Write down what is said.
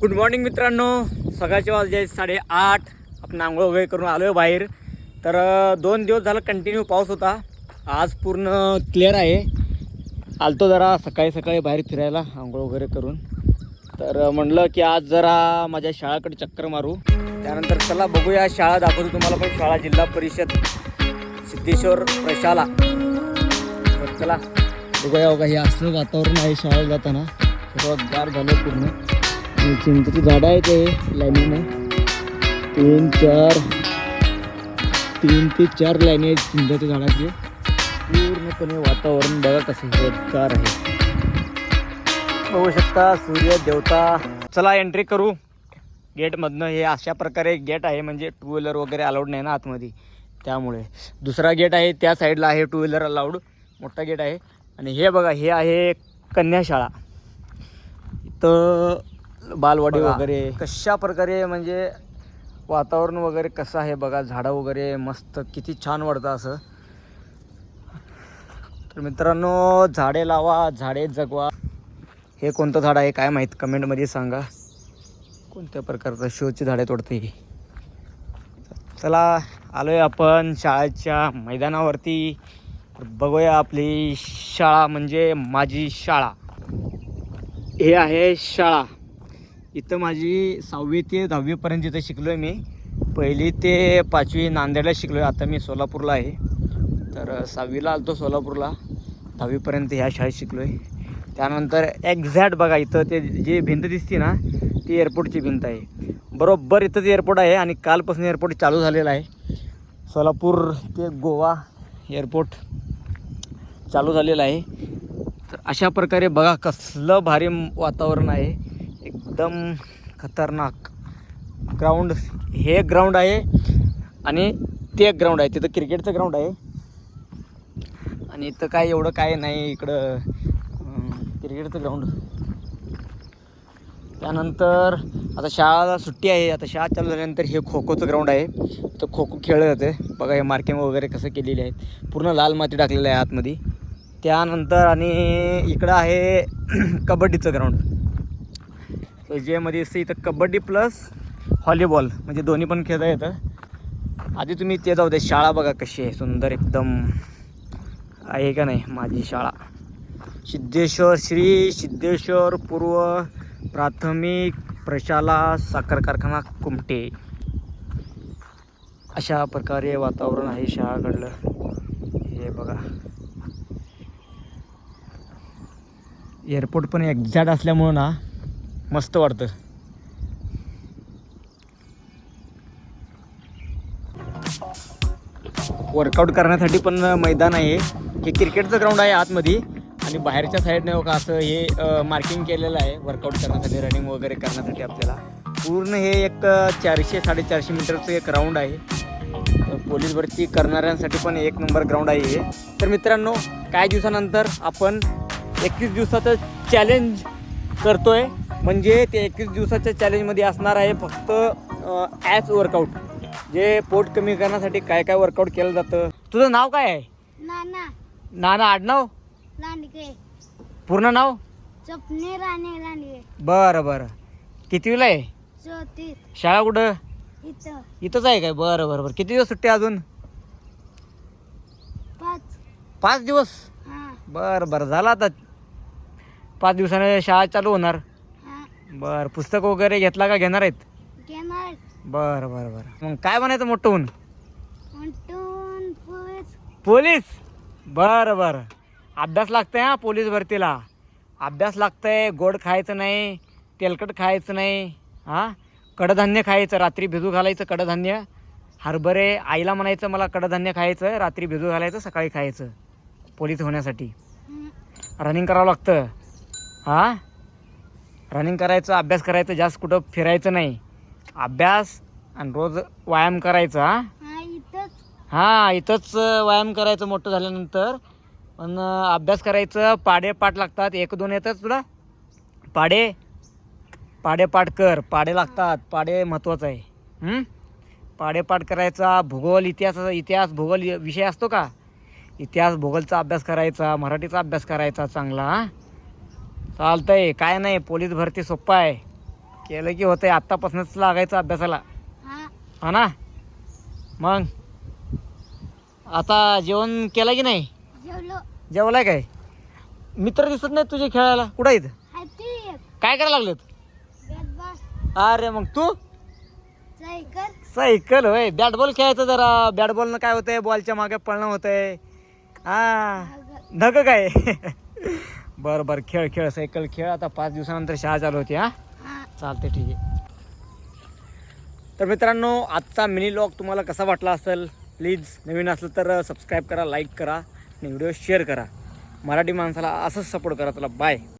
Good morning मित्रांनो. सकाळचे वाजले साडेआठ. आपण आंघोळ वगैरे करून आलो आहे बाहेर. तर दोन दिवस झालं कंटिन्यू पाऊस होता. आज पूर्ण क्लिअर आहे. आलतो जरा सकाळी सकाळी बाहेर फिरायला आंघोळ वगैरे करून. तर म्हटलं म्हणलं की आज जरा माझ्या शाळाकडे चक्कर मारू. त्यानंतर चला बघूया शाळा दाखवतो तुम्हाला पण. शाळा जिल्हा परिषद सिद्धेश्वर प्रशाला. तर चला बघूया हो बघा हे असं वातावरण आहे शाळेत जाताना. सर्वात गार झालं पूर्ण. चिंचेची झाडं आहेत हे लाईनीनं तीन चार तीन ते चार लाईनी आहेत चिंचाच्या झाडाचे. पूर्णपणे वातावरण बघा कसं चार आहे. बघू शकता सूर्य देवता. चला एंट्री करू. गेटमधनं हे अशा प्रकारे गेट आहे म्हणजे टू व्हीलर वगैरे अलाउड नाही ना आतमध्ये. त्यामुळे. दुसरा गेट आहे त्या साईडला आहे टू व्हीलर अलाउड मोठा गेट आहे. आणि हे बघा हे आहे कन्याशाळा. इथं बालवाडी बघा. वगैरे. कशा प्रकारे म्हणजे वातावरण वगैरे कसं आहे बघा झाडं वगैरे मस्त किती छान वाटतं असं. तर मित्रांनो झाडे लावा झाडे जगवा. हे कोणतं झाड आहे काय माहीत? कमेंटमध्ये सांगा. कोणत्या प्रकारचं शोची झाडे तोडते ही? चला आलो आहे आपण शाळेच्या मैदानावरती. तर बघूया आपली शाळा म्हणजे माझी शाळा. हे आहे शाळा. इथं माझी सहावी ते दहावीपर्यंत इथं शिकलो आहे मी पहिली ते पाचवी नांदेडला शिकलो आहे आता मी सोलापूरला आहे. तर सहावीला आलो सोलापूरला. दहावीपर्यंत ह्या शाळेत शिकलो आहे त्यानंतर एक्झॅक्ट बघा इथं ते जी भिंत दिसते ना ती एअरपोर्टची भिंत आहे. बरोबर इथंच एअरपोर्ट आहे आणि कालपासून एअरपोर्ट चालू झालेलं आहे. सोलापूर ते गोवा एअरपोर्ट चालू झालेलं आहे. तर अशा प्रकारे बघा कसलं भारी वातावरण आहे. एकदम खतरनाक ग्राउंड हे ग्राउंड आहे आणि ते एक ग्राउंड आहे. तिथं क्रिकेटचं ग्राउंड आहे. आणि इथं काय एवढं काय नाही इकडं. क्रिकेटचं ग्राउंड त्यानंतर आता शाळाला सुट्टी आहे. आता शाळा चालू झाल्यानंतर हे खो खोचं ग्राउंड आहे. तर खो खो खेळलं जाते. बघा हे मार्किंग वगैरे कसं केलेले आहेत. पूर्ण लाल माती टाकलेलं आहे आतमध्ये. त्यानंतर आणि इकडं आहे कबड्डीचं ग्राउंड तर जे मध्ये इथं कबड्डी प्लस व्हॉलीबॉल म्हणजे दोन्ही पण खेळता येतं. आधी तुम्ही ते जाऊ दे शाळा बघा कशी आहे सुंदर एकदम. आहे का नाही माझी शाळा? सिद्धेश्वर श्री सिद्धेश्वर पूर्व प्राथमिक प्रशाला साखर कारखाना कुमटे. अशा प्रकारे वातावरण आहे शाळाकडलं. हे बघा. एअरपोर्ट पण एक्झॅक्ट असल्यामुळं ना मस्त वाटतं. वर्कआउट करण्यासाठी पण मैदान आहे. हे क्रिकेटचं ग्राउंड आहे आतमध्ये. आणि बाहेरच्या साईडने का असं हे मार्किंग केलेलं आहे. वर्कआउट करण्यासाठी रनिंग वगैरे करण्यासाठी आपल्याला. पूर्ण हे एक चारशे साडेचारशे मीटरचं एक ग्राउंड आहे. पोलीस भरती करणाऱ्यांसाठी पण एक नंबर ग्राउंड आहे हे. तर मित्रांनो काही दिवसानंतर आपण एकवीस दिवसाचं चॅलेंज करतोय. म्हणजे ते एकवीस दिवसाच्या चॅलेंजमध्ये असणार आहे फक्त ॲच वर्कआउट जे पोट कमी करण्यासाठी काय काय वर्कआउट केलं जातं. तुझं नाव काय आहे? नाना. नाना आडनाव? लांडगे. पूर्ण नाव? स्वप्ने राणे लांडगे. बरं बरं. कितवीला आहे? शाळा कुठं? इथं. इथंच आहे काय? बरं बरं बरं. किती दिवस सुट्टी आहे अजून? पाच. पाच दिवस? हा. बरं बरं. झालं आता. पाच दिवसाने शाळा चालू होणार. बरं पुस्तक वगैरे घेतला का घेणार आहेत? घेणार. बरं बरं बरं. मग काय बनायचं मोठं होऊन म्हणतून पोलीस. पोलीस? बरं बरं. अभ्यास लागतंय हा पोलीस भरतीला. अभ्यास लागतंय गोड खायचं नाही तेलकट खायचं नाही हां? कडधान्य खायचं रात्री भिजू घालायचं कडधान्य. हरभरे आईला म्हणायचं मला कडधान्य खायचं रात्री भिजू घालायचं सकाळी खायचं. पोलीस होण्यासाठी. रनिंग करावं लागतं. हां? रनिंग करायचं अभ्यास करायचं जास्त कुठं फिरायचं नाही. अभ्यास आणि रोज व्यायाम करायचा हां? इथंच. हां व्यायाम करायचं मोठं झाल्यानंतर. पण अभ्यास करायचं पाडे पाठ लागतात एक दोन येतात तुला? पाडे पाडे पाठ कर पाडे लागतात पाडे महत्त्वाचं आहे. हं? पाडे पाठ करायचा भूगोल इतिहास इतिहास भूगोल विषय असतो का? इतिहास भूगोलचा अभ्यास करायचा मराठीचा अभ्यास करायचा चांगला हां? चालतंय काय नाही पोलीस भरती सोप्पा आहे. केलं की होतंय आत्तापासूनच लागायचं अभ्यासाला. हा. हा ना? मग? आता जेवण केलं की नाही? जेवलो. जेवलाय काय? मित्र दिसत नाही तुझे खेळायला. कुठं आहेत? हाती एक काय करायला लागलेत? अरे मग तू? सायकल. सायकल होय. बॅट बॉल खेळायचं जरा. बॅट बॉलनं काय होतंय? बॉलच्या मागे पळणं होतंय. हा. धग काय? बरं बरं खेळ खेळ सायकल खेळ. आता पाच दिवसानंतर शाळा चालू होती हा? चालते ठीक आहे. तर मित्रांनो आजचा मिनी लॉग तुम्हाला कसा वाटला असेल? प्लीज नवीन असलं तर सबस्क्राईब करा लाईक करा आणि व्हिडिओ शेअर करा. मराठी माणसाला असंच सपोर्ट करा चला बाय